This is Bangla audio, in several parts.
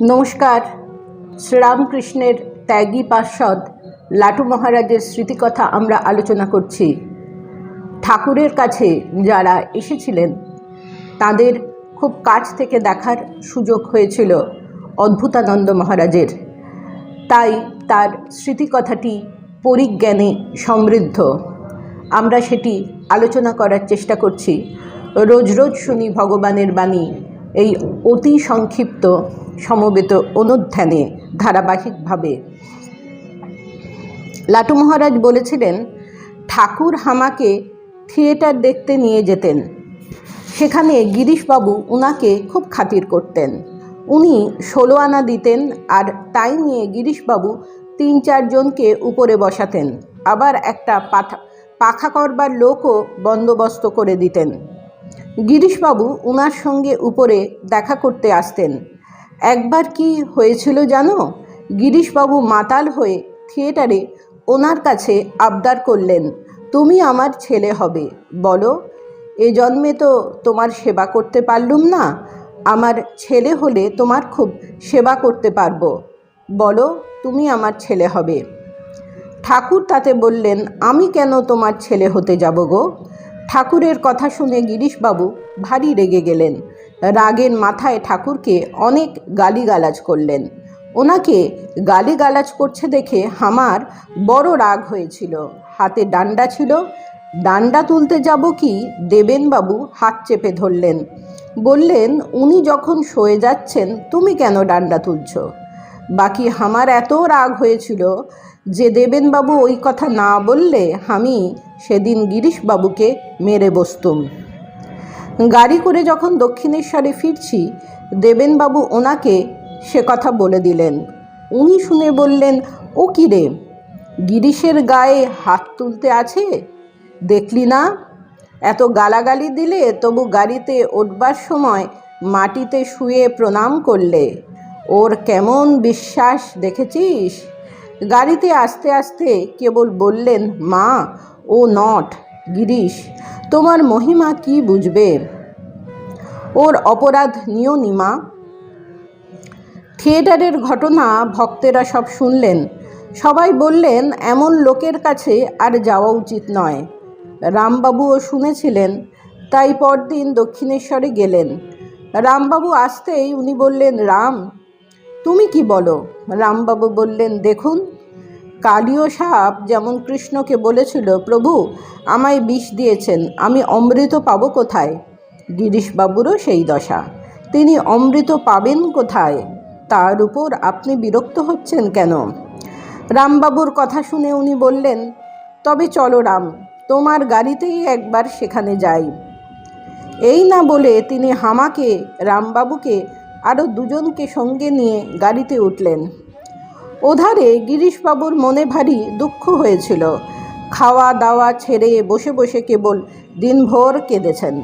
নমস্কার। শ্রীরামকৃষ্ণের ত্যাগী পার্ষদ লাটু মহারাজের স্মৃতিকথা আমরা আলোচনা করছি। ঠাকুরের কাছে যারা এসেছিলেন, তাদের খুব কাছ থেকে দেখার সুযোগ হয়েছিল অদ্ভুতানন্দ মহারাজের। তাই তার স্মৃতিকথাটি পরিজ্ঞানে সমৃদ্ধ। আমরা সেটি আলোচনা করার চেষ্টা করছি। রোজ রোজ শুনি ভগবানের বাণী, এই অতি সংক্ষিপ্ত সমবেত অনুধ্যানে ধারাবাহিকভাবে। লাটু মহারাজ বলেছিলেন, ঠাকুর হামাকে থিয়েটার দেখতে নিয়ে যেতেন। সেখানে গিরিশবাবু উনাকে খুব খাতির করতেন। উনি ষোলো আনা দিতেন আর তাই নিয়ে গিরিশবাবু তিন চারজনকে উপরে বসাতেন। আবার একটা পাঠা পাখা করবার লোকও বন্দোবস্ত করে দিতেন। গিরিশবাবু উনার সঙ্গে উপরে দেখা করতে আসতেন। একবার কি হয়েছিল জানো? গিরিশবাবু মাতাল হয়ে থিয়েটারে ওনার কাছে আবদার করলেন, তুমি আমার ছেলে হবে। বলো, এ জন্মে তো তোমার সেবা করতে পারলুম না। আমার ছেলে হলে তোমার খুব সেবা করতে পারব। বলো, তুমি আমার ছেলে হবে। ঠাকুর তাতে বললেন, আমি কেন তোমার ছেলে হতে যাব গো? ঠাকুরের কথা শুনে গিরিশবাবু ভারী রেগে গেলেন। রাগের মাথায় ঠাকুরকে অনেক গালিগালাজ করলেন। ওনাকে গালিগালাজ করছে দেখে হামার বড় রাগ হয়েছিল। হাতে ডান্ডা ছিল। ডান্ডা তুলতে যাব কি? দেবেনবাবু হাত চেপে ধরলেন। বললেন, উনি যখন সয়ে যাচ্ছেন, তুমি কেন ডান্ডা তুলছ? বাকি আমার এত রাগ হয়েছিল যে দেবেনবাবু ওই কথা না বললে আমি সেদিন গিরিশবাবুকে মেরে বসতুম। গাড়ি করে যখন দক্ষিণেশ্বরে ফিরছি, দেবেনবাবু ওনাকে সে কথা বলে দিলেন। উনি শুনে বললেন, ও কী রে, গিরিশের গায়ে হাত তুলতে আছে? দেখলি না? এত গালাগালি দিলে তবু গাড়িতে উঠবার সময় মাটিতে শুয়ে প্রণাম করলে। ওর কেমন বিশ্বাস দেখেছিস? গাড়িতে আস্তে আস্তে কেবল বললেন, মা, ও নট। গিরিশ, তোমার মহিমা কি বুঝবে? ওর অপরাধ নিও নিমা থিয়েটারের ঘটনা ভক্তেরা সব শুনলেন। সবাই বললেন, এমন লোকের কাছে আর যাওয়া উচিত নয়। রামবাবুও শুনেছিলেন, তাই পরদিন দক্ষিণেশ্বরে গেলেন। রামবাবু আসতেই উনি বললেন, রাম, তুমি কি বলো? রামবাবু বললেন, দেখুন কালীয় সাপ যেমন কৃষ্ণকে বলেছিল, প্রভু, আমায় বিষ দিয়েছেন, আমি অমৃত পাবো কোথায়? গিরিশবাবুরও সেই দশা। তিনি অমৃত পাবেন কোথায়? তার উপর আপনি বিরক্ত হচ্ছেন কেন? রামবাবুর কথা শুনে উনি বললেন, তবে চলো রাম, তোমার গাড়িতেই একবার সেখানে যাই। এই না বলে তিনি হামাকে, রামবাবুকে আরও দুজনকে সঙ্গে নিয়ে গাড়িতে উঠলেন। ওধারে গিরিশবাবুর মনে ভারী দুঃখ হয়েছিল। খাওয়া দাওয়া ছেড়ে বসে বসে কেবল দিনভর কেঁদেছেন।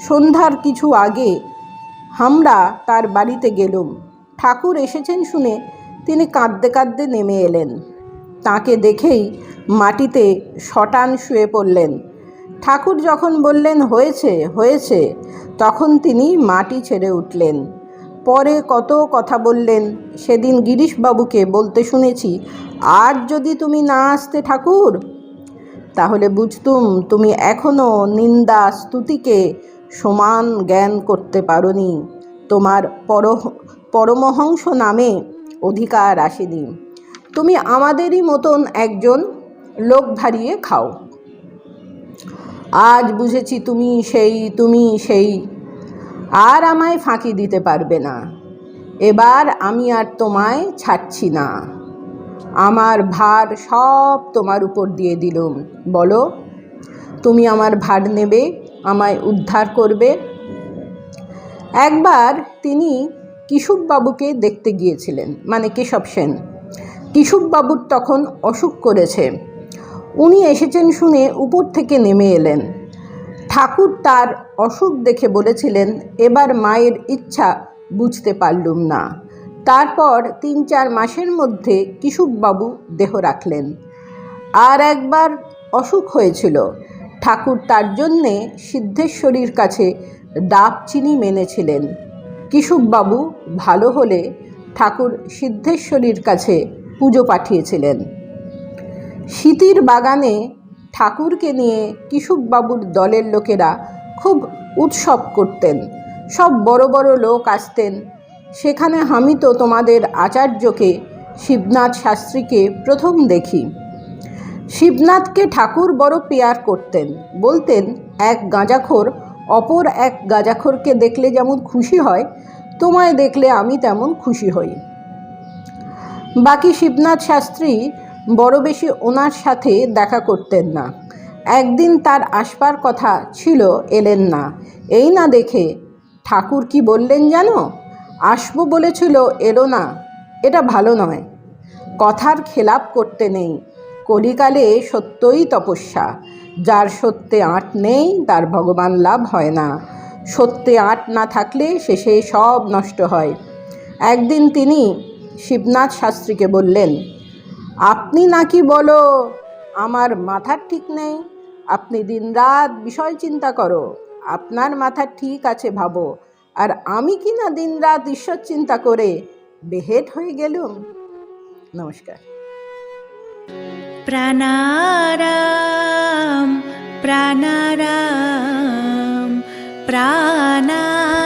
সন্ধ্যার কিছু আগে আমরা তার বাড়িতে গেলুম। ঠাকুর এসেছেন শুনে তিনি কাঁদতে কাঁদতে নেমে এলেন। তাকে দেখেই মাটিতে শটান শুয়ে পড়লেন। ঠাকুর যখন বললেন, হয়েছে হয়েছে, তখন তিনি মাটি ছেড়ে উঠলেন। পরে কত কথা বললেন? সেদিন গিরিশবাবুকে বলতে শুনেছি, আর যদি তুমি না আসতে ঠাকুর, তাহলে বুঝতুম তুমি এখনও নিন্দা স্তুতিকে সমান জ্ঞান করতে পারোনি। তোমার পর পরমহংস নামে অধিকার আসেনি। তুমি আমাদেরই মতন একজন লোক ভারিয়ে খাও। আজ বুঝেছি তুমি সেই তুমি সেই আর আমায় ফাঁকি দিতে পারবে না। এবার আমি আর তোমায় ছাড়ছি না। আমার ভার সব তোমার উপর দিয়ে দিলুম। বলো, তুমি আমার ভার নেবে, আমায় উদ্ধার করবে? একবার তিনি কিশুববাবুকে দেখতে গিয়েছিলেন মানে কেশব সেন। কিশুববাবুর তখন অসুখ করেছে। উনি এসেছেন শুনে উপর থেকে নেমে এলেন। ঠাকুর তার অসুখ দেখে বলেছিলেন, এবার মায়ের ইচ্ছা বুঝতে পারলুম না। তারপর তিন চার মাসের মধ্যে কিশুববাবু দেহ রাখলেন। আর একবার অসুখ হয়েছিল। ঠাকুর তার জন্যে সিদ্ধেশ্বরীর কাছে ডাব চিনি মেনেছিলেন। কিশুববাবু ভালো হলে ঠাকুর সিদ্ধেশ্বরীর কাছে পুজো পাঠিয়েছিলেন। শীতির বাগানে ঠাকুরকে নিয়ে কিশুকবাবুর দলের লোকেরা খুব উৎসব করতেন। সব বড় বড় লোক আসতেন। সেখানে আমি তো তোমাদের আচার্যকে, শিবনাথ শাস্ত্রীকে প্রথম দেখি। শিবনাথকে ঠাকুর বড় পেয়ার করতেন। বলতেন, এক গাঁজাখোর, অপর এক গাঁজাখোরকে দেখলে যেমন খুশি হয়, তোমায় দেখলে আমি তেমন খুশি হই। বাকি শিবনাথ শাস্ত্রী বড় বেশি ওনার সাথে দেখা করতেন না। একদিন তার আসবার কথা ছিল এলেন না। এই না দেখে, ঠাকুর কি বললেন জানো? আসব বলেছিল, এলো না, এটা ভালো নয়। কথার খেলাপ করতে নেই। কলিকালে সত্যই তপস্যা। যার সত্যে আট নেই, তার ভগবান লাভ হয় না। সত্যে আট না থাকলে শেষে সব নষ্ট হয়। একদিন তিনি শিবনাথ শাস্ত্রীকে বললেন আপনি নাকি বলো, আমার মাথার ঠিক নেই। আপনি দিন রাত বিষয় চিন্তা করো, আপনার মাথার ঠিক আছে ভাবো। আর আমি কি না দিন রাত ঈশ্বর চিন্তা করে বেহেট হয়ে গেলুম? নমস্কার। প্রাণারাম প্রাণারাম প্রাণা